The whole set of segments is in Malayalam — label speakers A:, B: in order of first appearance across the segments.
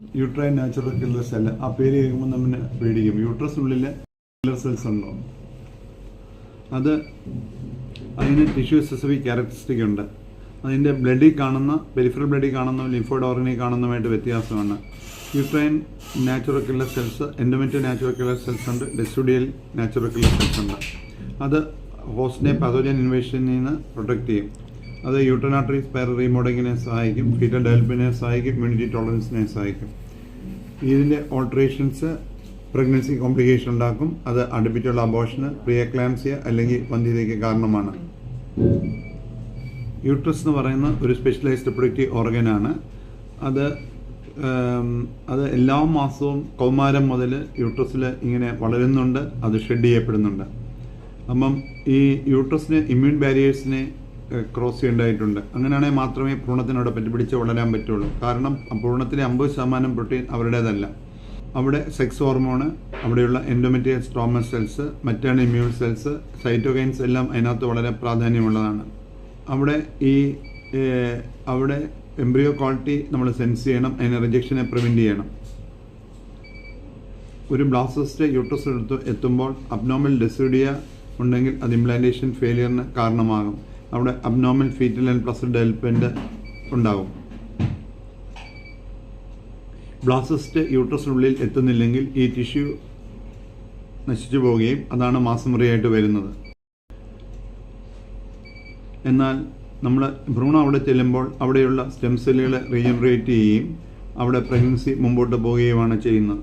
A: യൂട്രൈൻ നാച്ചുറൽ കില്ലർ സെൽ ആ പേര് കേൾക്കുമ്പോൾ നമ്മൾ പേടിക്കും യൂട്രസിനുള്ളിൽ കില്ലർ സെൽസ് ഉണ്ടോ? അത് അതിന് ടിഷ്യൂ സ്പെസിഫിക് ക്യാരക്ടറിസ്റ്റിക് ഉണ്ട്. അതിന്റെ ബ്ലഡിൽ കാണുന്ന പെരിഫറൽ ബ്ലഡിൽ കാണുന്ന ലിംഫോഡ് ഓർഗനിൽ കാണുന്നതുമായിട്ട് വ്യത്യാസമാണ്. Uterine natural killer cells endometrial natural killer cells ഉണ്ട്. ഡെസ്റ്റുഡിയൽ നാച്ചുറൽ കില്ലർ സെൽസ് ഉണ്ട്. അത് ഹോസ്റ്റിനെ പതോജൻ ഇൻവേഷനിൽ നിന്ന് പ്രൊട്ടക്ട് ചെയ്യും. അത് യൂട്ടനാട്രി സ്പയർ റീമോഡിങ്ങിനെ സഹായിക്കും ഫീറ്റൽ ഡെവലപ്പിനെ സഹായിക്കും ഇമ്മ്യൂണിറ്റി ടോളറൻസിനെ സഹായിക്കും. ഇതിന്റെ ഓൾട്ടറേഷൻസ് പ്രഗ്നൻസി കോംപ്ലിക്കേഷൻ ഉണ്ടാക്കും. അത് അടുപ്പിച്ചുള്ള അബോഷന് പ്രിയക്ലാംസിയ അല്ലെങ്കിൽ വന്ധ്യതയ്ക്ക് കാരണമാണ്. യൂട്രസ് എന്ന് പറയുന്ന ഒരു സ്പെഷ്യലൈസ്ഡ് പ്രൊഡക്റ്റീവ് ഓർഗനാണ് അത് അത് എല്ലാ മാസവും കൗമാരം മുതൽ യൂട്രസിൽ ഇങ്ങനെ വളരുന്നുണ്ട്. അത് ഷെഡ് ചെയ്യപ്പെടുന്നുണ്ട്. അപ്പം ഈ യൂട്രസിന് ഇമ്മ്യൂൺ ബാരിയേഴ്സിനെ ക്രോസ് ചെയ്യേണ്ടതായിട്ടുണ്ട്. അങ്ങനെയാണെങ്കിൽ മാത്രമേ ഭ്രൂണത്തിനോട് പറ്റിപ്പിടിച്ച് വളരാൻ പറ്റുള്ളൂ. കാരണം ഭ്രൂണത്തിലെ അമ്പത് ശതമാനം പ്രോട്ടീൻ അവരുടേതല്ല. അവിടെ സെക്സ് ഹോർമോണ് അവിടെയുള്ള endometrial stroma cells maternal immune cells cytokines എല്ലാം അതിനകത്ത് വളരെ പ്രാധാന്യമുള്ളതാണ്. അവിടെ ഈ അവിടെ എംബ്രിയോ ക്വാളിറ്റി നമ്മൾ സെൻസ് ചെയ്യണം അതിനെ റിജക്ഷനെ പ്രിവെന്റ് ചെയ്യണം. ഒരു ബ്ലാസ്റ്റസ്റ്റ് യൂട്രസ് എടുത്ത് എത്തുമ്പോൾ അബ്നോമൽ ഡെസിഡിയ ഉണ്ടെങ്കിൽ അത് ഇംപ്ലാന്റേഷൻ ഫെയിലിയറിന് കാരണമാകും. അവിടെ abnormal fetal and plus development ഉണ്ടാകും. ബ്ലാസിസ്റ്റ് യൂട്രസിനുള്ളിൽ എത്തുന്നില്ലെങ്കിൽ ഈ ടിഷ്യൂ നശിച്ചു പോവുകയും അതാണ് മാസമുറിയായിട്ട് വരുന്നത്. എന്നാൽ നമ്മൾ ഭ്രൂണം അവിടെ ചെല്ലുമ്പോൾ അവിടെയുള്ള സ്റ്റെം സെല്ലുകളെ റീജനറേറ്റ് ചെയ്യുകയും അവിടെ പ്രഗ്നൻസി മുമ്പോട്ട് പോവുകയുമാണ് ചെയ്യുന്നത്.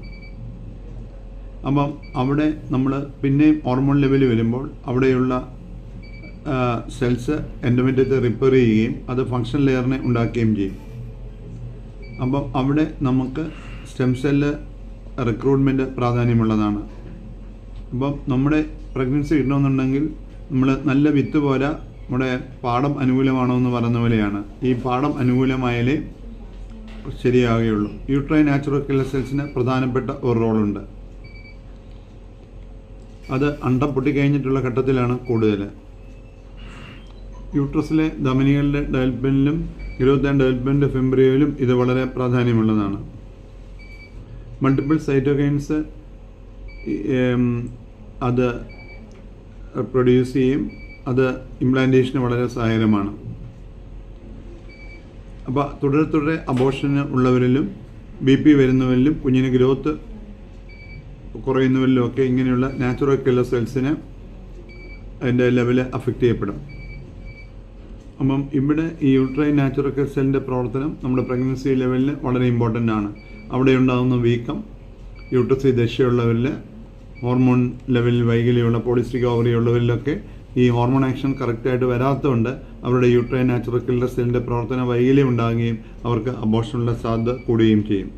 A: അപ്പം അവിടെ നമ്മൾ പിന്നെയും ഹോർമോൺ ലെവൽ വരുമ്പോൾ അവിടെയുള്ള സെൽസ് എൻഡോമെറ്റത്തെ റിപ്പയർ ചെയ്യുകയും അത് ഫങ്ഷൻ ലെയറിനെ ഉണ്ടാക്കുകയും ചെയ്യും. അപ്പം അവിടെ നമുക്ക് സ്റ്റെം സെല്ല് റിക്രൂട്ട്മെന്റ് പ്രാധാന്യമുള്ളതാണ്. അപ്പം നമ്മുടെ പ്രഗ്നൻസി കിട്ടണമെന്നുണ്ടെങ്കിൽ നമ്മൾ നല്ല വിത്ത് പോരാ നമ്മുടെ പാടം അനുകൂലമാണോ എന്ന് പറയുന്ന പോലെയാണ്. ഈ പാടം അനുകൂലമായാലേ ശരിയാവുകയുള്ളൂ. യൂട്രൈൻ നാച്ചുറൽ കില്ലർ സെൽസിന് പ്രധാനപ്പെട്ട ഒരു റോളുണ്ട്. അത് അണ്ടം പൊട്ടിക്കഴിഞ്ഞിട്ടുള്ള ഘട്ടത്തിലാണ് കൂടുതൽ യൂട്രസിലെ ധമനികളുടെ ഡെവലപ്മെന്റിലും ഗ്രോത്ത് ആൻഡ് ഡെവലപ്മെന്റ് ഫെംബ്രിയയിലും ഇത് വളരെ പ്രാധാന്യമുള്ളതാണ്. മൾട്ടിപ്പിൾ സൈറ്റോകൈൻസ് അത് പ്രൊഡ്യൂസ് ചെയ്യും. അത് ഇംപ്ലാന്റേഷന് വളരെ സഹായകരമാണ്. അപ്പോൾ തുടരെ തുടരെ അബോഷന് ഉള്ളവരിലും ബി പി വരുന്നവരിലും കുഞ്ഞിന് ഗ്രോത്ത് കുറയുന്നവരിലും ഒക്കെ ഇങ്ങനെയുള്ള നാച്ചുറൽ കില്ലർ സെൽസിന് അതിന്റെ ലെവൽ അഫക്റ്റ് ചെയ്യപ്പെടും. അപ്പം ഇവിടെ ഈ യൂട്രൈൻ നാച്ചുറൽ സെല്ലിന്റെ പ്രവർത്തനം നമ്മുടെ പ്രഗ്നൻസി ലെവലിൽ വളരെ ഇമ്പോർട്ടന്റ് ആണ്. അവിടെ ഉണ്ടാകുന്ന വീക്കം യൂട്രസി ദശയുള്ളവരിൽ ഹോർമോൺ ലെവലിൽ വൈകല്യമുള്ള പോളിസ്റ്റിക് ഓവറി ഉള്ളവരിലൊക്കെ ഈ ഹോർമോൺ ആക്ഷൻ കറക്റ്റായിട്ട് വരാത്തതുകൊണ്ട് അവരുടെ യൂട്രൈൻ നാച്ചുറൽ കില്ലർ സെല്ലിന്റെ പ്രവർത്തന വൈകല്യം ഉണ്ടാകുകയും അവർക്ക് അബോഷനുള്ള സാധ്യത കൂടുകയും ചെയ്യും.